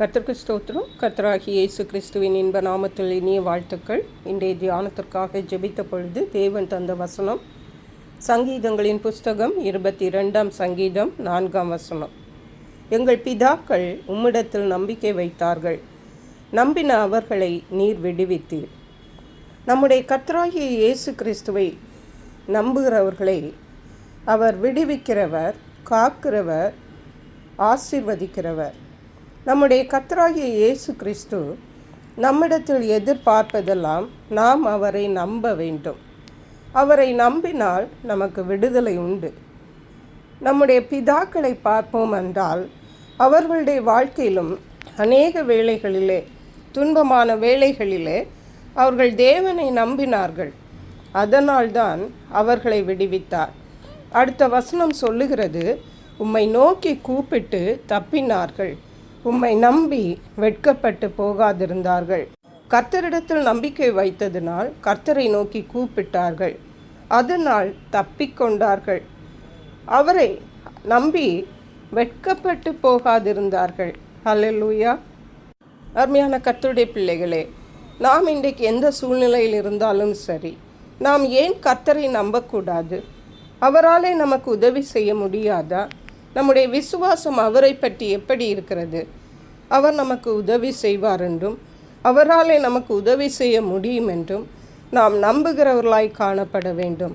கர்த்தருக்கு ஸ்தோத்திரம். கர்த்தராகி இயேசு கிறிஸ்துவின் இன்ப நாமத்தில் இனிய வாழ்த்துக்கள். இன்றைய தியானத்திற்காக ஜெபித்த பொழுது தேவன் தந்த வசனம் சங்கீதங்களின் புஸ்தகம் இருபத்தி இரண்டாம் சங்கீதம் நான்காம் வசனம். எங்கள் பிதாக்கள் உம்மிடத்தில் நம்பிக்கை வைத்தார்கள். நம்பின அவர்களை நீர் விடுவித்தீர். நம்முடைய கர்த்தராகிய இயேசு கிறிஸ்துவை நம்புகிறவர்களை அவர் விடுவிக்கிறவர் காக்கிறவர் ஆசிர்வதிக்கிறவர். நம்முடைய கத்தராகிய இயேசு கிறிஸ்து நம்மிடத்தில் எதிர்பார்ப்பதெல்லாம் நாம் அவரை நம்ப வேண்டும். அவரை நம்பினால் நமக்கு விடுதலை உண்டு. நம்முடைய பிதாக்களை பார்ப்போம் என்றால் அவர்களுடைய வாழ்க்கையிலும் அநேக வேளைகளிலே துன்பமான வேளைகளிலே அவர்கள் தேவனை நம்பினார்கள். அதனால்தான் அவர்களை விடுவித்தார். அடுத்த வசனம் சொல்லுகிறது உம்மை நோக்கி கூப்பிட்டு தப்பினார்கள். உம்மை நம்பி வெட்கப்பட்டு போகாதிருந்தார்கள். கர்த்தரிடத்தில் நம்பிக்கை வைத்ததினால் கர்த்தரை நோக்கி கூப்பிட்டார்கள். அதனால் தப்பிக்கொண்டார்கள் அவரை நம்பி வெட்கப்பட்டு போகாதிருந்தார்கள். ஹalleluya. அருமையான கர்த்தருடைய பிள்ளைகளே நாம் இன்றைக்கு எந்த சூழ்நிலையில் இருந்தாலும் சரி நாம் ஏன் கர்த்தரை நம்பக்கூடாது? அவராலே நமக்கு உதவி செய்ய முடியாதா? நம்முடைய விசுவாசம் அவரை பற்றி எப்படி இருக்கிறது? அவர் நமக்கு உதவி செய்வார் என்றும் அவராலே நமக்கு உதவி செய்ய முடியும் என்றும் நாம் நம்புகிறவர்களாய் காணப்பட வேண்டும்.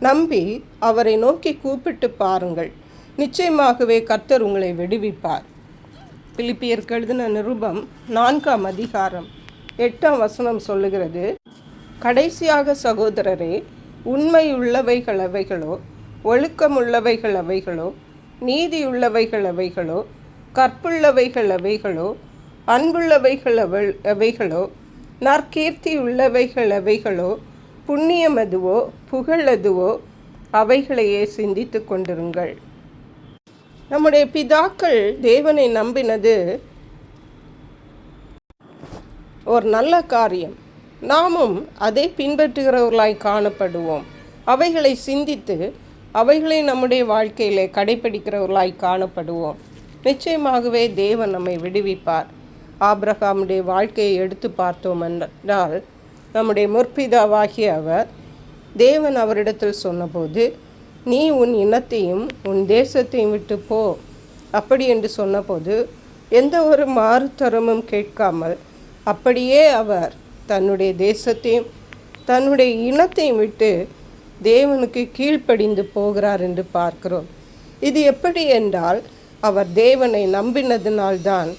நம்பி அவரை நோக்கி கூப்பிட்டு பாருங்கள். நிச்சயமாகவே கர்த்தர் உங்களை விடுவிப்பார். பிலிப்பியருக்கு எழுதின நிருபம் நான்காம் அதிகாரம் எட்டாம் வசனம் சொல்லுகிறது கடைசியாக சகோதரரே உண்மை உள்ளவைகள் அவைகளோ ஒழுக்கமுள்ளவைகள் அவைகளோ நீதியுள்ளவைகள் அவைகளோ கற்புள்ளவைகள் அவைகளோ அன்புள்ளவைகள் அவள் அவைகளோ நற்கீர்த்தி உள்ளவைகள் அவைகளோ புண்ணியம் அதுவோ புகழ் அதுவோ அவைகளையே சிந்தித்து கொண்டிருங்கள். நம்முடைய பிதாக்கள் தேவனை நம்பினது ஒரு நல்ல காரியம். நாமும் அதை பின்பற்றுகிறவர்களாய் காணப்படுவோம். அவைகளை சிந்தித்து அவைகளை நம்முடைய வாழ்க்கையிலே கடைபிடிக்கிறவர்களாய் காணப்படுவோம். நிச்சயமாகவே தேவன் நம்மை விடுவிப்பார். ஆப்ரஹாமுடைய வாழ்க்கையை எடுத்து பார்த்தோம் என்றால் நம்முடைய முற்பிதாவாகிய அவர் தேவன் அவரிடத்தில் சொன்னபோது நீ உன் இனத்தையும் உன் தேசத்தையும் விட்டு போ. அப்படி என்று சொன்னபோது எந்த ஒரு மாறுத்தரமும் கேட்காமல் அப்படியே அவர் தன்னுடைய தேசத்தையும் தன்னுடைய இனத்தையும் விட்டு தேவனுக்கு கீழ்ப்படிந்து போகிறார் என்று பார்க்கிறோம். இது எப்படி என்றால் அவர் தேவனை நம்பினதினால்தான்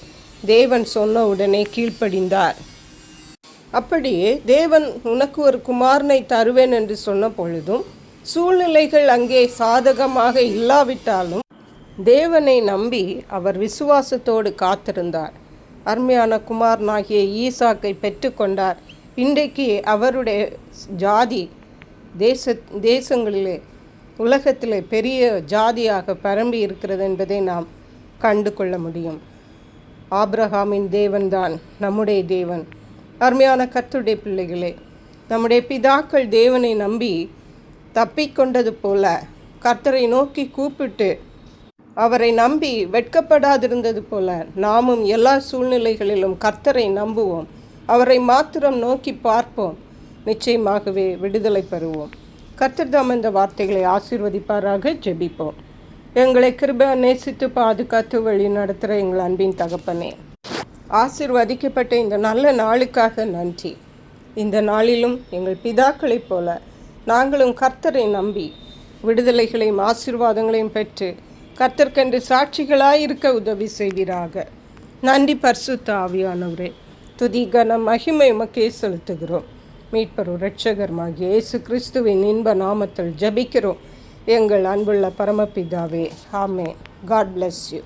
தேவன் சொன்ன உடனே கீழ்ப்படிந்தார். அப்படியே தேவன் உனக்கு ஒரு குமாரனை தருவேன் என்று சொன்ன பொழுதும் சூழ்நிலைகள் அங்கே சாதகமாக இல்லாவிட்டாலும் தேவனை நம்பி அவர் விசுவாசத்தோடு காத்திருந்தார். அருமையான குமாரனாகிய ஈசாக்கை பெற்றுக்கொண்டார். இன்றைக்கு அவருடைய ஜாதி தேச தேசங்களிலே உலகத்திலே பெரிய ஜாதியாக பரம்பி இருக்கிறது என்பதை நாம் கண்டு கொள்ள முடியும். ஆப்ரஹாமின் தேவன்தான் நம்முடைய தேவன். அருமையான கத்துடைய பிள்ளைகளே நம்முடைய பிதாக்கள் தேவனை நம்பி தப்பிக்கொண்டது போல கர்த்தரை நோக்கி கூப்பிட்டு அவரை நம்பி வெட்கப்படாதிருந்தது போல நாமும் எல்லா சூழ்நிலைகளிலும் கர்த்தரை நம்புவோம். அவரை மாத்திரம் நோக்கி பார்ப்போம். நிச்சயமாகவே விடுதலை பெறுவோம். கர்த்தர்தாம் இந்த வார்த்தைகளை ஆசீர்வதிப்பாராக ஜெபிப்போம். எங்களை கிருப நேசித்து பாதுகாத்து வழி நடத்துகிற எங்கள் அன்பின் தகப்பனே ஆசிர்வதிக்கப்பட்ட இந்த நல்ல நாளுக்காக நன்றி. இந்த நாளிலும் எங்கள் பிதாக்களைப் போல நாங்களும் கர்த்தரை நம்பி விடுதலைகளையும் ஆசீர்வாதங்களையும் பெற்று கர்த்தர்கென்று சாட்சிகளாய் இருக்க உதவி செய்வீராக. நன்றி பர்சுத்த ஆவியானவரே. துதி கன மகிமை உமக்கே செலுத்துகிறோம். மீட்பரும் இரட்சகர்மாகிய இயேசு கிறிஸ்துவின் இன்ப நாமத்தில் ஜபிக்கிறோம். எங்கள் அன்புள்ள பரமபிதாவே ஆமே காட் பிளஸ் யூ